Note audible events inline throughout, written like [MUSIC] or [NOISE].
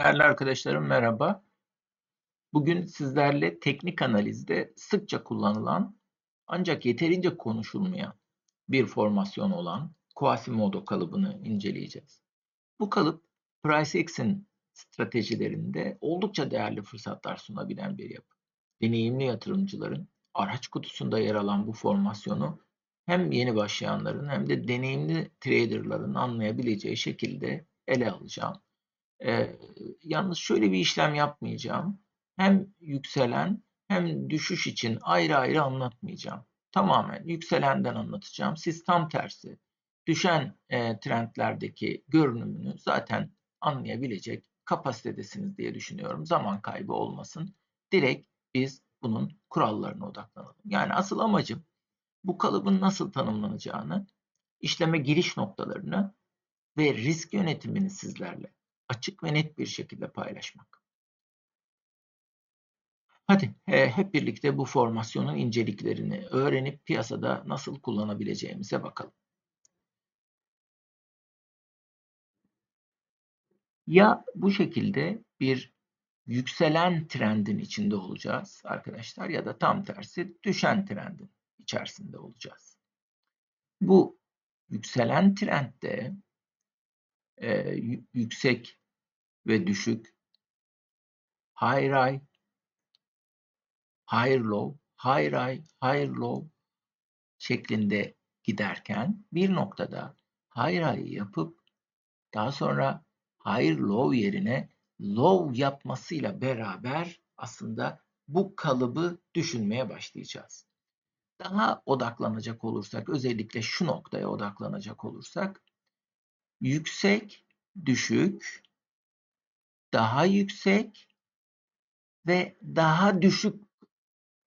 Değerli arkadaşlarım merhaba. Bugün sizlerle teknik analizde sıkça kullanılan ancak yeterince konuşulmayan bir formasyon olan Quasimodo kalıbını inceleyeceğiz. Bu kalıp PriceX'in stratejilerinde oldukça değerli fırsatlar sunabilen bir yapı. Deneyimli yatırımcıların araç kutusunda yer alan bu formasyonu hem yeni başlayanların hem de deneyimli traderların anlayabileceği şekilde ele alacağım. Ee, yalnız şöyle bir işlem yapmayacağım. Hem yükselen hem düşüş için ayrı ayrı anlatmayacağım. Tamamen yükselenden anlatacağım. Siz tam tersi düşen e, trendlerdeki görünümünü zaten anlayabilecek kapasitedesiniz diye düşünüyorum. Zaman kaybı olmasın. Direkt biz bunun kurallarına odaklanalım. Yani asıl amacım bu kalıbın nasıl tanımlanacağını, işleme giriş noktalarını ve risk yönetimini sizlerle açık ve net bir şekilde paylaşmak. Hadi e, hep birlikte bu formasyonun inceliklerini öğrenip piyasada nasıl kullanabileceğimize bakalım. Ya bu şekilde bir yükselen trendin içinde olacağız arkadaşlar ya da tam tersi düşen trendin içerisinde olacağız. Bu yükselen trendde e, yüksek ve düşük, high high, high low, high high, high low şeklinde giderken bir noktada high high yapıp daha sonra high low yerine low yapmasıyla beraber aslında bu kalıbı düşünmeye başlayacağız. Daha odaklanacak olursak, özellikle şu noktaya odaklanacak olursak, yüksek, düşük, daha yüksek ve daha düşük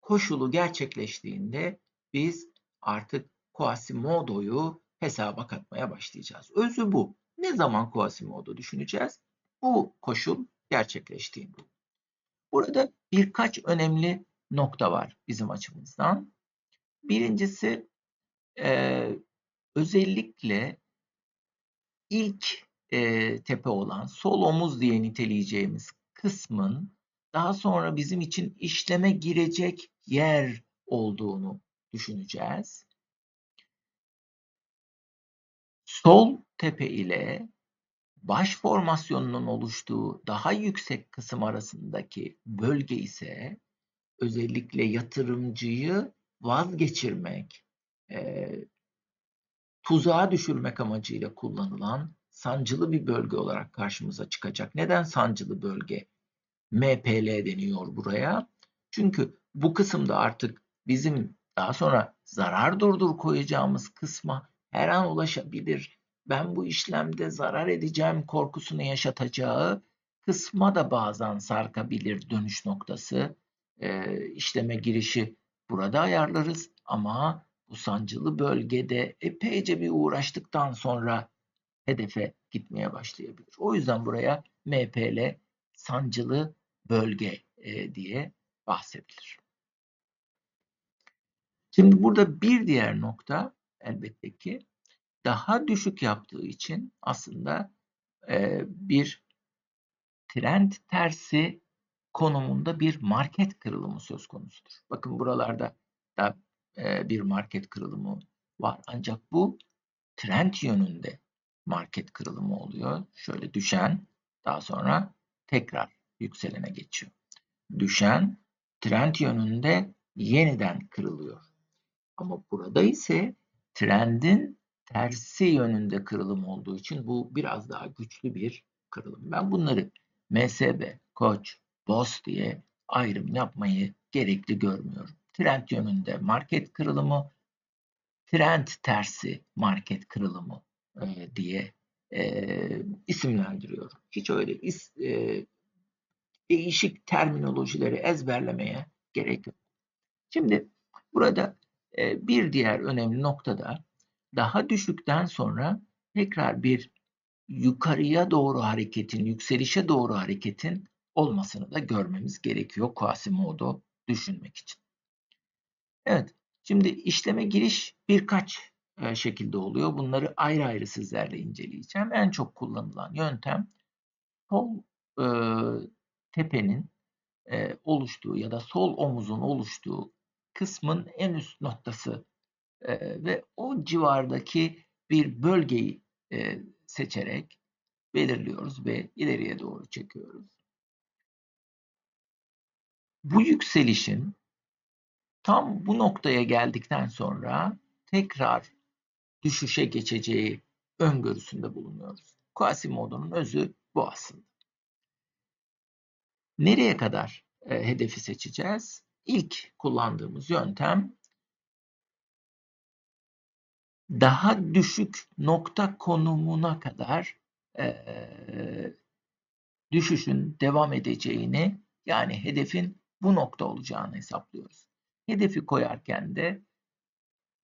koşulu gerçekleştiğinde biz artık Quasimodo'yu hesaba katmaya başlayacağız. Özü bu. Ne zaman Quasimodo düşüneceğiz? Bu koşul gerçekleştiğinde. Burada birkaç önemli nokta var bizim açımızdan. Birincisi e, özellikle ilk e, tepe olan sol omuz diye niteleyeceğimiz kısmın daha sonra bizim için işleme girecek yer olduğunu düşüneceğiz. Sol tepe ile baş formasyonunun oluştuğu daha yüksek kısım arasındaki bölge ise özellikle yatırımcıyı vazgeçirmek, tuzağa düşürmek amacıyla kullanılan sancılı bir bölge olarak karşımıza çıkacak. Neden sancılı bölge? MPL deniyor buraya. Çünkü bu kısımda artık bizim daha sonra zarar durdur koyacağımız kısma her an ulaşabilir. Ben bu işlemde zarar edeceğim korkusunu yaşatacağı kısma da bazen sarkabilir dönüş noktası. E, işleme girişi burada ayarlarız ama bu sancılı bölgede epeyce bir uğraştıktan sonra hedefe gitmeye başlayabilir. O yüzden buraya MPL sancılı bölge e, diye bahsedilir. Şimdi burada bir diğer nokta elbette ki daha düşük yaptığı için aslında e, bir trend tersi konumunda bir market kırılımı söz konusudur. Bakın buralarda da e, bir market kırılımı var. Ancak bu trend yönünde market kırılımı oluyor. Şöyle düşen daha sonra tekrar yükselene geçiyor. Düşen trend yönünde yeniden kırılıyor. Ama burada ise trendin tersi yönünde kırılım olduğu için bu biraz daha güçlü bir kırılım. Ben bunları MSB, Koç, BOS diye ayrım yapmayı gerekli görmüyorum. Trend yönünde market kırılımı, trend tersi market kırılımı e, diye e, isimlendiriyorum. Hiç öyle is, e, değişik terminolojileri ezberlemeye gerek yok. Şimdi burada e, bir diğer önemli noktada daha düşükten sonra tekrar bir yukarıya doğru hareketin, yükselişe doğru hareketin olmasını da görmemiz gerekiyor Quasimodo düşünmek için. Evet, şimdi işleme giriş birkaç e, şekilde oluyor. Bunları ayrı ayrı sizlerle inceleyeceğim. En çok kullanılan yöntem sol e, tepenin e, oluştuğu ya da sol omuzun oluştuğu kısmın en üst noktası e, ve o civardaki bir bölgeyi e, seçerek belirliyoruz ve ileriye doğru çekiyoruz. Bu yükselişin tam bu noktaya geldikten sonra tekrar düşüşe geçeceği öngörüsünde bulunuyoruz. Quasimodo'nun özü bu aslında. Nereye kadar e, hedefi seçeceğiz? İlk kullandığımız yöntem daha düşük nokta konumuna kadar e, düşüşün devam edeceğini yani hedefin bu nokta olacağını hesaplıyoruz. Hedefi koyarken de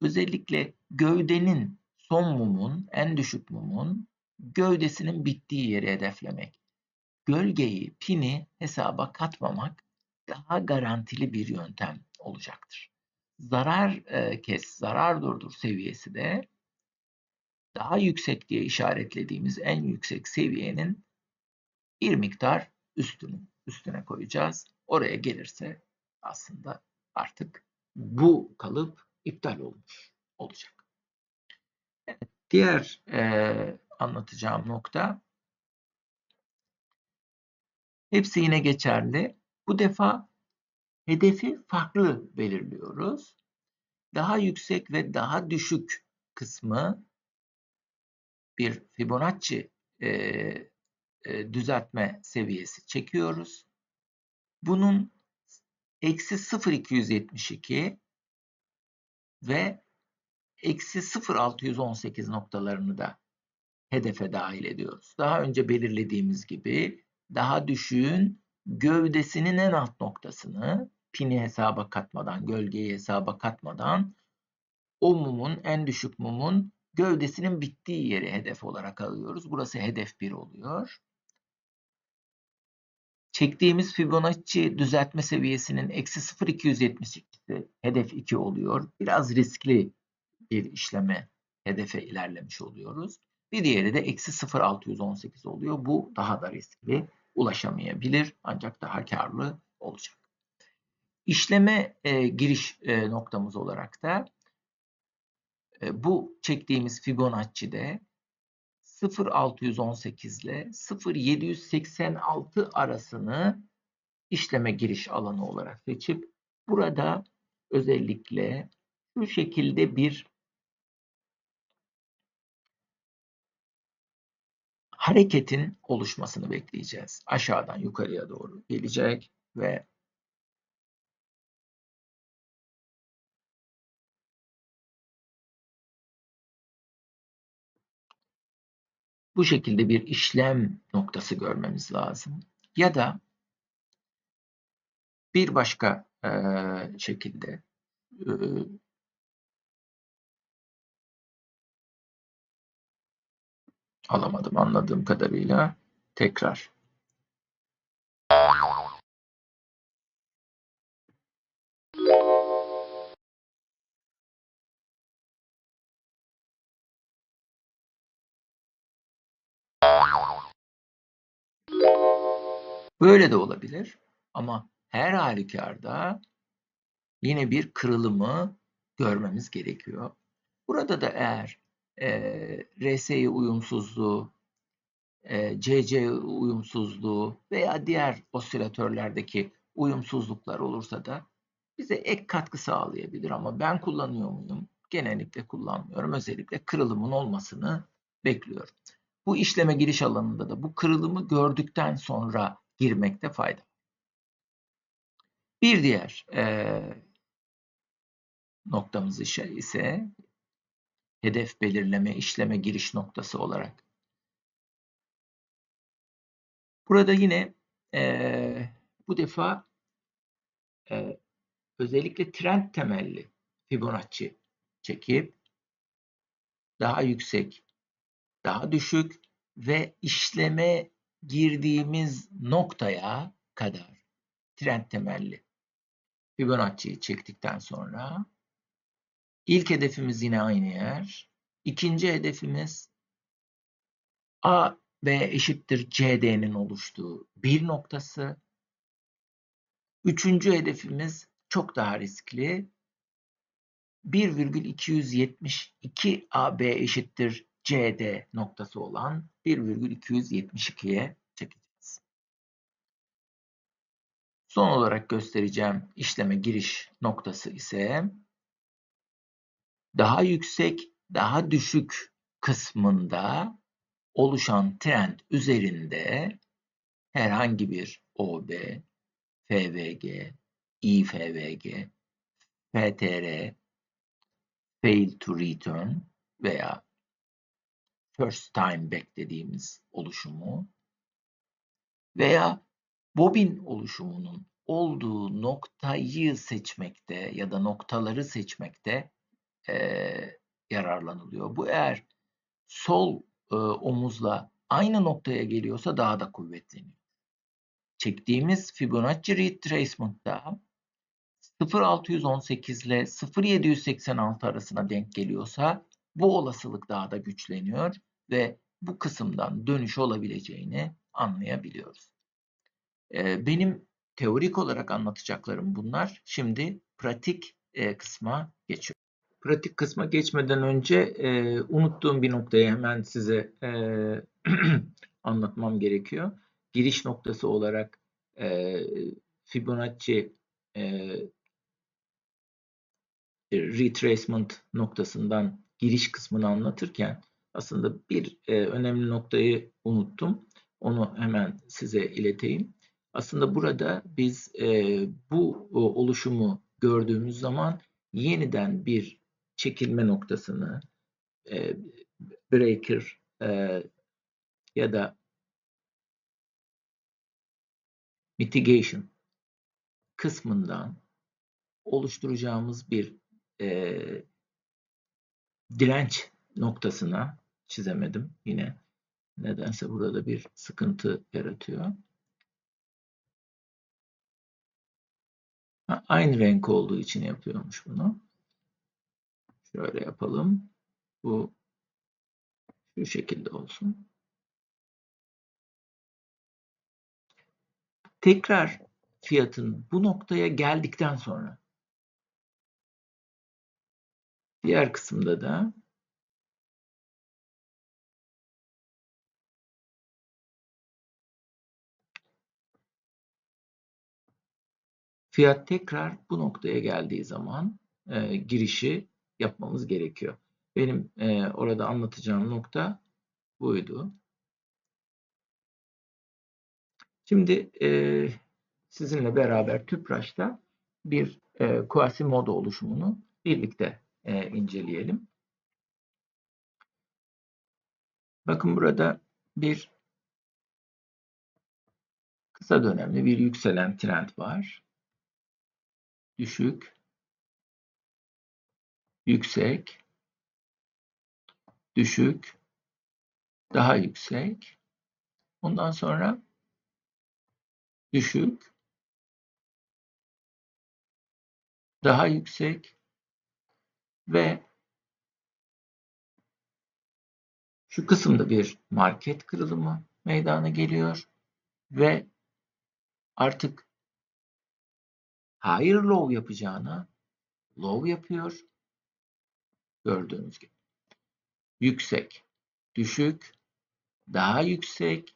özellikle gövdenin son mumun, en düşük mumun gövdesinin bittiği yeri hedeflemek. Gölgeyi, pini hesaba katmamak daha garantili bir yöntem olacaktır. Zarar e, kes, zarar durdur seviyesi de daha yüksek diye işaretlediğimiz en yüksek seviyenin bir miktar üstünü, üstüne koyacağız. Oraya gelirse aslında artık bu kalıp iptal olmuş olacak. Evet, diğer e, anlatacağım nokta hepsi yine geçerli. Bu defa hedefi farklı belirliyoruz. Daha yüksek ve daha düşük kısmı bir Fibonacci e, e, düzeltme seviyesi çekiyoruz. Bunun eksi 0,272 ve eksi 0,618 noktalarını da hedefe dahil ediyoruz. Daha önce belirlediğimiz gibi daha düşüğün gövdesinin en alt noktasını pini hesaba katmadan, gölgeyi hesaba katmadan o mumun, en düşük mumun gövdesinin bittiği yeri hedef olarak alıyoruz. Burası hedef 1 oluyor. Çektiğimiz Fibonacci düzeltme seviyesinin eksi 0,272'si hedef 2 oluyor. Biraz riskli bir işleme hedefe ilerlemiş oluyoruz. Bir diğeri de eksi 0,618 oluyor. Bu daha da riskli. Ulaşamayabilir ancak daha karlı olacak. İşleme e, giriş e, noktamız olarak da e, bu çektiğimiz Fibonacci'de 0.618 ile 0.786 arasını işleme giriş alanı olarak seçip burada özellikle şu şekilde bir hareketin oluşmasını bekleyeceğiz. Aşağıdan yukarıya doğru gelecek ve bu şekilde bir işlem noktası görmemiz lazım. Ya da bir başka e, şekilde e, alamadım anladığım kadarıyla tekrar Böyle de olabilir ama her halükarda yine bir kırılımı görmemiz gerekiyor. Burada da eğer e, RSI uyumsuzluğu, e, CC uyumsuzluğu veya diğer osilatörlerdeki uyumsuzluklar olursa da bize ek katkı sağlayabilir ama ben kullanıyor muyum? Genellikle kullanmıyorum. Özellikle kırılımın olmasını bekliyorum. Bu işleme giriş alanında da bu kırılımı gördükten sonra girmekte fayda. Bir diğer e, noktamız ise hedef belirleme, işleme giriş noktası olarak. Burada yine e, bu defa e, özellikle trend temelli Fibonacci çekip daha yüksek, daha düşük ve işleme girdiğimiz noktaya kadar trend temelli Fibonacci'yi çektikten sonra ilk hedefimiz yine aynı yer. İkinci hedefimiz A B eşittir CD'nin oluştuğu bir noktası. Üçüncü hedefimiz çok daha riskli. 1,272 AB eşittir CD noktası olan 1,272'ye çekeceğiz. Son olarak göstereceğim işleme giriş noktası ise daha yüksek, daha düşük kısmında oluşan trend üzerinde herhangi bir OB, FVG, IFVG, FTR, fail to return veya first time back dediğimiz oluşumu veya bobin oluşumunun olduğu noktayı seçmekte ya da noktaları seçmekte e, yararlanılıyor. Bu eğer sol e, omuzla aynı noktaya geliyorsa daha da kuvvetleniyor. Çektiğimiz Fibonacci retracement'ta 0.618 ile 0.786 arasına denk geliyorsa bu olasılık daha da güçleniyor ve bu kısımdan dönüş olabileceğini anlayabiliyoruz. Benim teorik olarak anlatacaklarım bunlar. Şimdi pratik kısma geçiyorum. Pratik kısma geçmeden önce unuttuğum bir noktayı hemen size [CLEARS THROAT] anlatmam gerekiyor. Giriş noktası olarak Fibonacci retracement noktasından giriş kısmını anlatırken aslında bir e, önemli noktayı unuttum. Onu hemen size ileteyim. Aslında burada biz e, bu o, oluşumu gördüğümüz zaman yeniden bir çekilme noktasını e, breaker e, ya da mitigation kısmından oluşturacağımız bir e, direnç noktasına çizemedim yine. Nedense burada bir sıkıntı yaratıyor. Ha, aynı renk olduğu için yapıyormuş bunu. Şöyle yapalım. Bu şu şekilde olsun. Tekrar fiyatın bu noktaya geldikten sonra Diğer kısımda da fiyat tekrar bu noktaya geldiği zaman e, girişi yapmamız gerekiyor. Benim e, orada anlatacağım nokta buydu. Şimdi e, sizinle beraber TÜPRAŞ'ta bir e, Quasimodo oluşumunu birlikte e, inceleyelim. Bakın burada bir kısa dönemli bir yükselen trend var. Düşük, yüksek, düşük, daha yüksek. Ondan sonra düşük, daha yüksek, ve şu kısımda bir market kırılımı meydana geliyor. Ve artık higher low yapacağına low yapıyor. Gördüğünüz gibi. Yüksek, düşük, daha yüksek,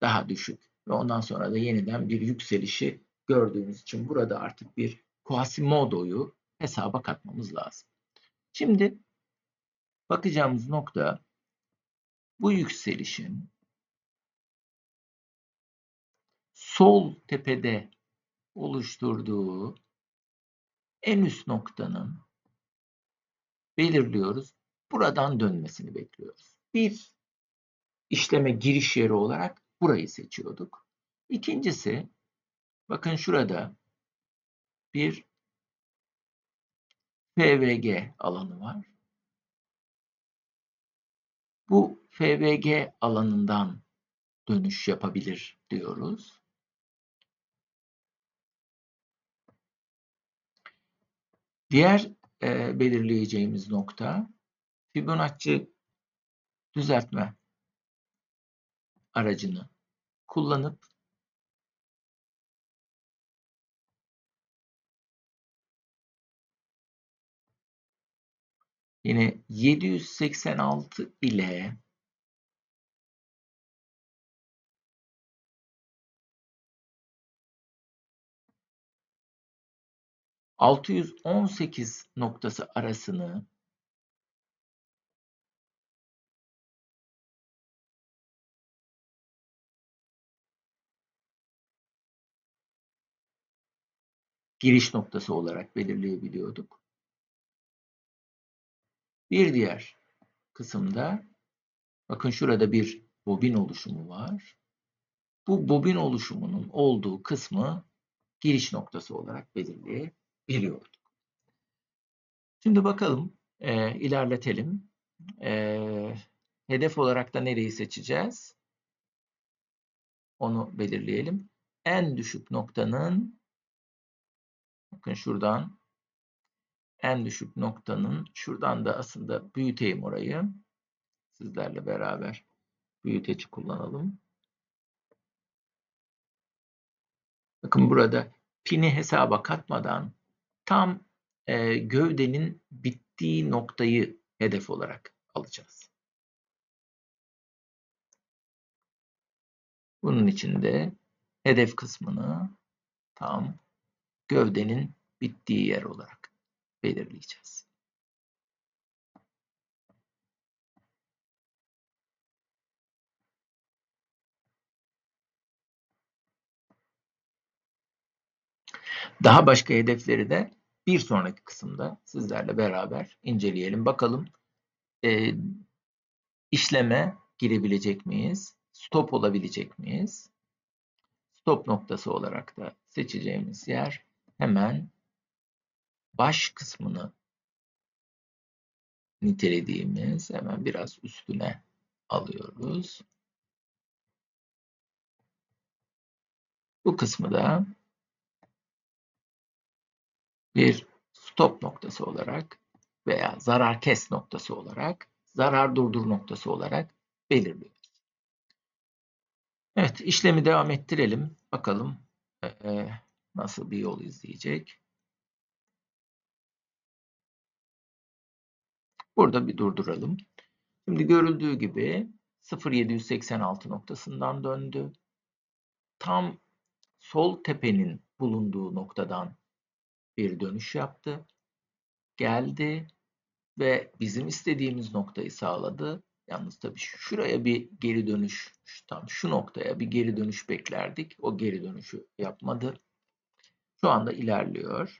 daha düşük ve ondan sonra da yeniden bir yükselişi gördüğümüz için burada artık bir Quasimodo'yu hesaba katmamız lazım. Şimdi bakacağımız nokta bu yükselişin sol tepede oluşturduğu en üst noktanın belirliyoruz. Buradan dönmesini bekliyoruz. Bir işleme giriş yeri olarak burayı seçiyorduk. İkincisi bakın şurada bir FVG alanı var. Bu FVG alanından dönüş yapabilir diyoruz. Diğer e, belirleyeceğimiz nokta Fibonacci düzeltme aracını kullanıp yine 786 ile ...618 noktası arasını giriş noktası olarak belirleyebiliyorduk. Bir diğer kısımda bakın şurada bir bobin oluşumu var. Bu bobin oluşumunun olduğu kısmı giriş noktası olarak belirleyebiliyorduk. Şimdi bakalım, e, ilerletelim. E, hedef olarak da nereyi seçeceğiz? Onu belirleyelim. En düşük noktanın bakın şuradan en düşük noktanın şuradan da aslında büyüteyim orayı. Sizlerle beraber büyüteci kullanalım. Bakın burada pini hesaba katmadan tam e, gövdenin bittiği noktayı hedef olarak alacağız. Bunun için de hedef kısmını tam gövdenin bittiği yer olarak belirleyeceğiz. Daha başka hedefleri de bir sonraki kısımda sizlerle beraber inceleyelim. Bakalım e, işleme girebilecek miyiz? Stop olabilecek miyiz? Stop noktası olarak da seçeceğimiz yer hemen baş kısmını nitelediğimiz hemen biraz üstüne alıyoruz. Bu kısmı da bir stop noktası olarak veya zarar kes noktası olarak, zarar durdur noktası olarak belirliyoruz. Evet, işlemi devam ettirelim. Bakalım e, nasıl bir yol izleyecek. Burada bir durduralım. Şimdi görüldüğü gibi 0786 noktasından döndü. Tam sol tepenin bulunduğu noktadan bir dönüş yaptı. Geldi ve bizim istediğimiz noktayı sağladı. Yalnız tabii şuraya bir geri dönüş, tam şu noktaya bir geri dönüş beklerdik. O geri dönüşü yapmadı. Şu anda ilerliyor.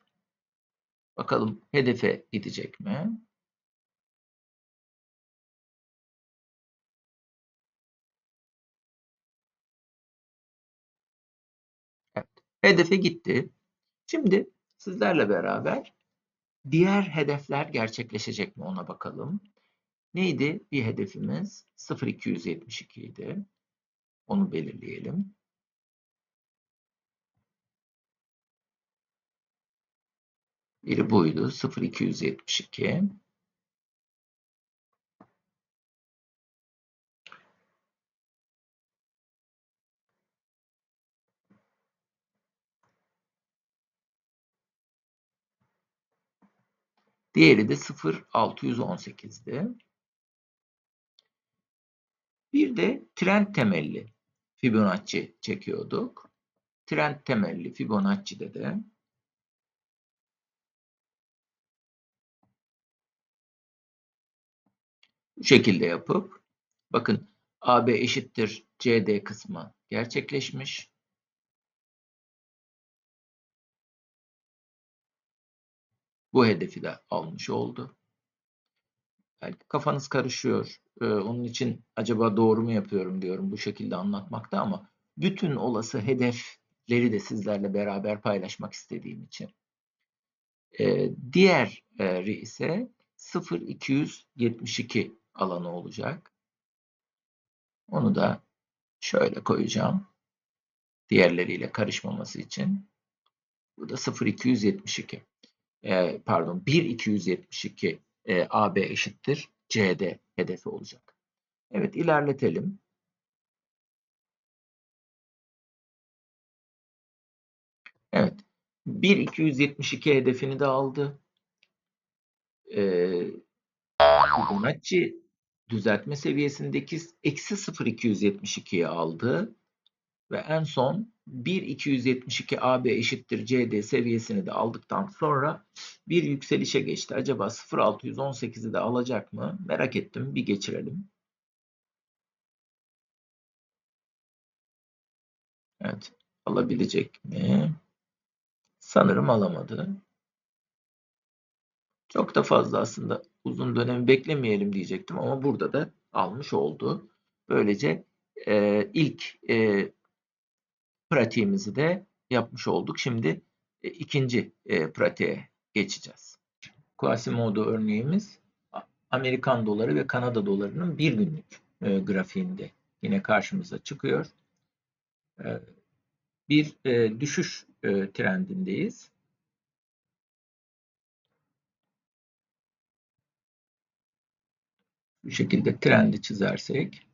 Bakalım hedefe gidecek mi? Evet. Hedefe gitti. Şimdi sizlerle beraber diğer hedefler gerçekleşecek mi ona bakalım. Neydi bir hedefimiz? 0272 idi. Onu belirleyelim. Biri buydu. 0272. Diğeri de 0.618'di. Bir de trend temelli Fibonacci çekiyorduk. Trend temelli Fibonacci'de de bu şekilde yapıp bakın AB eşittir CD kısmı gerçekleşmiş. Bu hedefi de almış oldu. Belki kafanız karışıyor. Ee, onun için acaba doğru mu yapıyorum diyorum bu şekilde anlatmakta ama bütün olası hedefleri de sizlerle beraber paylaşmak istediğim için. Ee, diğeri ise 0272 alanı olacak. Onu da şöyle koyacağım. Diğerleriyle karışmaması için. Bu da 0272 e, pardon 1,272 e, AB eşittir CD hedefi olacak. Evet ilerletelim. Evet 1,272 hedefini de aldı. Ee, düzeltme seviyesindeki eksi 0,272'yi aldı. Ve en son 1.272 AB eşittir CD seviyesini de aldıktan sonra bir yükselişe geçti. Acaba 0.618'i de alacak mı? Merak ettim. Bir geçirelim. Evet. Alabilecek mi? Sanırım alamadı. Çok da fazla aslında uzun dönemi beklemeyelim diyecektim ama burada da almış oldu. Böylece e, ilk e, pratiğimizi de yapmış olduk. Şimdi e, ikinci e, pratiğe geçeceğiz. Quasimodo örneğimiz Amerikan doları ve Kanada dolarının bir günlük e, grafiğinde yine karşımıza çıkıyor. E, bir e, düşüş e, trendindeyiz. Bu şekilde trendi çizersek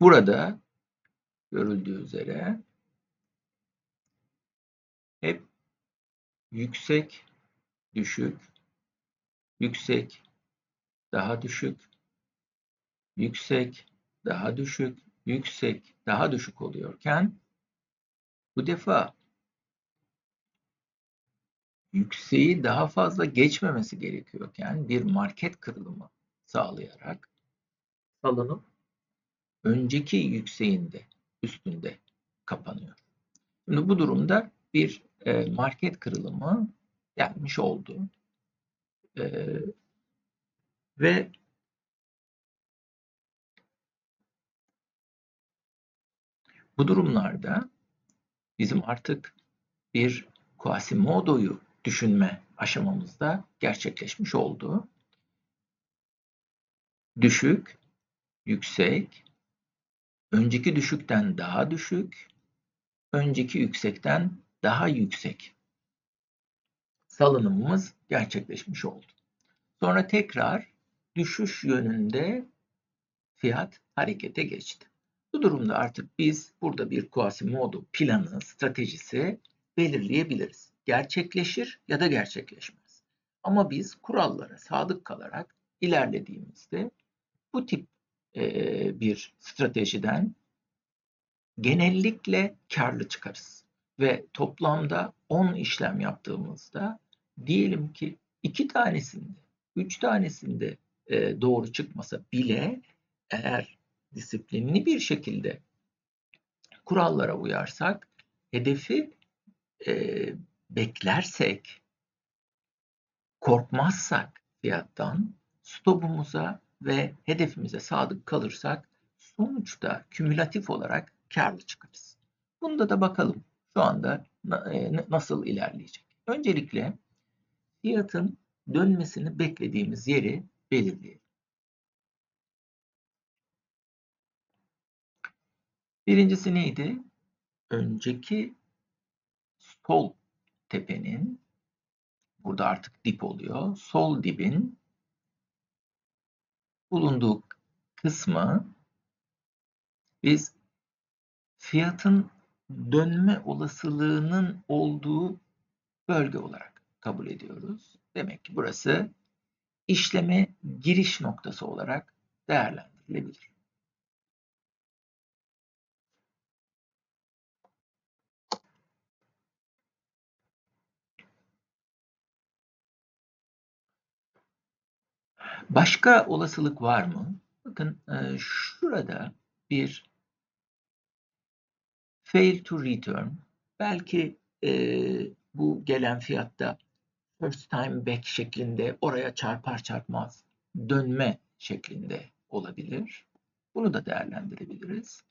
Burada görüldüğü üzere hep yüksek, düşük, yüksek, daha düşük, yüksek, daha düşük, yüksek, daha düşük oluyorken bu defa yükseği daha fazla geçmemesi gerekiyorken bir market kırılımı sağlayarak salınıp önceki yükseğinde üstünde kapanıyor. Şimdi bu durumda bir e, market kırılımı gelmiş oldu. E, ve bu durumlarda bizim artık bir Quasimodo'yu düşünme aşamamızda gerçekleşmiş oldu. Düşük, yüksek, önceki düşükten daha düşük, önceki yüksekten daha yüksek salınımımız gerçekleşmiş oldu. Sonra tekrar düşüş yönünde fiyat harekete geçti. Bu durumda artık biz burada bir Quasimodo planı, stratejisi belirleyebiliriz. Gerçekleşir ya da gerçekleşmez. Ama biz kurallara sadık kalarak ilerlediğimizde bu tip e, bir stratejiden genellikle karlı çıkarız. Ve toplamda 10 işlem yaptığımızda diyelim ki iki tanesinde, üç tanesinde e, doğru çıkmasa bile eğer disiplinli bir şekilde kurallara uyarsak, hedefi e, beklersek, korkmazsak fiyattan stopumuza ve hedefimize sadık kalırsak sonuçta kümülatif olarak karlı çıkarız. Bunda da bakalım şu anda e, nasıl ilerleyecek. Öncelikle fiyatın dönmesini beklediğimiz yeri belirleyelim. Birincisi neydi? Önceki sol tepenin burada artık dip oluyor. Sol dibin bulunduğu kısmı biz fiyatın dönme olasılığının olduğu bölge olarak kabul ediyoruz. Demek ki burası işleme giriş noktası olarak değerlendirilebilir. Başka olasılık var mı? Bakın e, şurada bir fail to return belki e, bu gelen fiyatta first time back şeklinde oraya çarpar çarpmaz dönme şeklinde olabilir. Bunu da değerlendirebiliriz.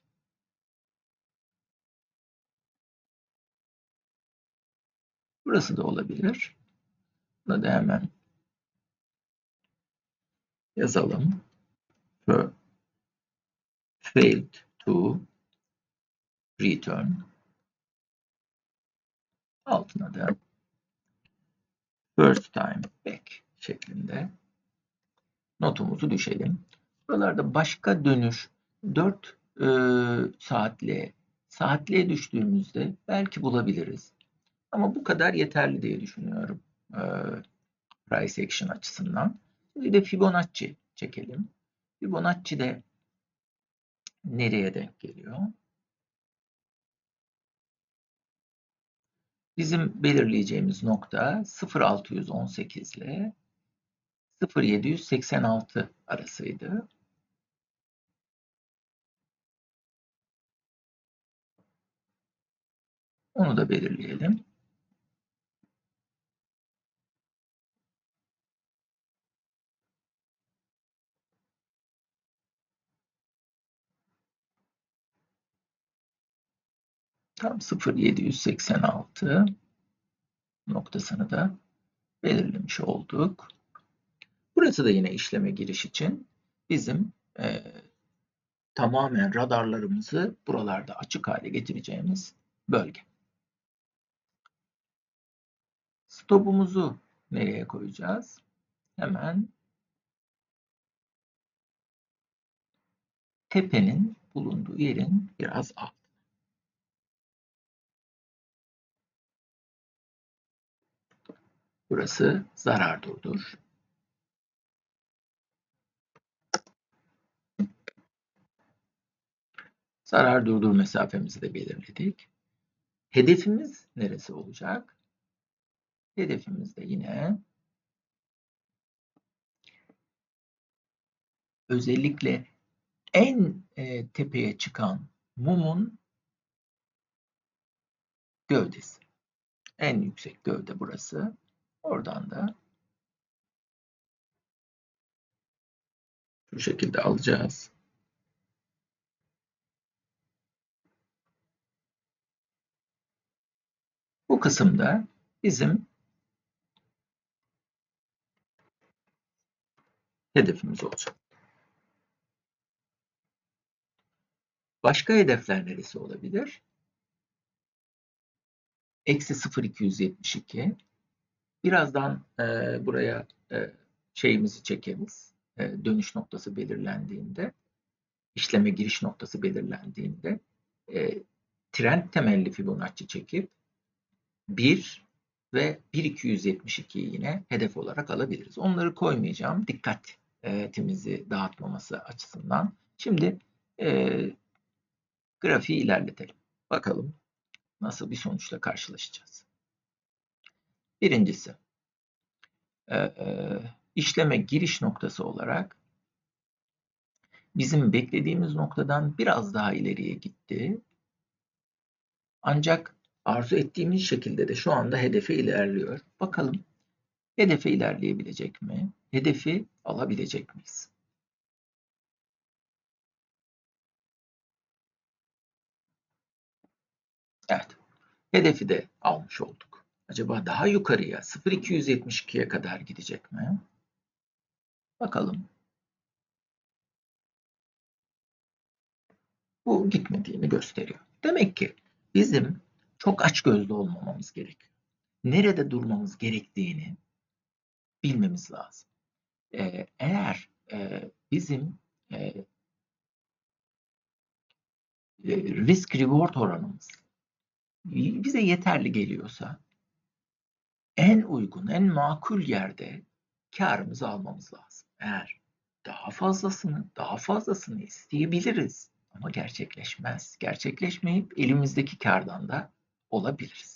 Burası da olabilir. Bunu da hemen yazalım. Failed to return Altına da first time back şeklinde notumuzu düşelim. Buralarda başka dönüş 4 e, saatliğe saatliğe düştüğümüzde belki bulabiliriz. Ama bu kadar yeterli diye düşünüyorum. E, price action açısından. Şimdi de Fibonacci çekelim. Fibonacci de nereye denk geliyor? Bizim belirleyeceğimiz nokta 0618 ile 0786 arasıydı. Onu da belirleyelim. Tam 0786 noktasını da belirlemiş olduk. Burası da yine işleme giriş için bizim e, tamamen radarlarımızı buralarda açık hale getireceğimiz bölge. Stopumuzu nereye koyacağız? Hemen tepenin bulunduğu yerin biraz alt. Burası zarar durdur. Zarar durdur mesafemizi de belirledik. Hedefimiz neresi olacak? Hedefimiz de yine özellikle en e, tepeye çıkan mumun gövdesi. En yüksek gövde burası. Oradan da şu şekilde alacağız. Bu kısımda bizim hedefimiz olacak. Başka hedefler neresi olabilir? Eksi 0,272 Birazdan e, buraya e, şeyimizi çekeriz. E, dönüş noktası belirlendiğinde, işleme giriş noktası belirlendiğinde e, trend temelli Fibonacci çekip 1 ve 1272'yi yine hedef olarak alabiliriz. Onları koymayacağım dikkatimizi dağıtmaması açısından. Şimdi e, grafiği ilerletelim. Bakalım nasıl bir sonuçla karşılaşacağız. Birincisi e, işleme giriş noktası olarak bizim beklediğimiz noktadan biraz daha ileriye gitti. Ancak arzu ettiğimiz şekilde de şu anda hedefe ilerliyor. Bakalım hedefe ilerleyebilecek mi? Hedefi alabilecek miyiz? Evet. Hedefi de almış olduk. Acaba daha yukarıya 0.272'ye kadar gidecek mi? Bakalım. Bu gitmediğini gösteriyor. Demek ki bizim çok aç gözlü olmamamız gerekiyor. Nerede durmamız gerektiğini bilmemiz lazım. Ee, eğer e, bizim e, e risk reward oranımız bize yeterli geliyorsa en uygun, en makul yerde karımızı almamız lazım. Eğer daha fazlasını, daha fazlasını isteyebiliriz ama gerçekleşmez. Gerçekleşmeyip elimizdeki kardan da olabiliriz.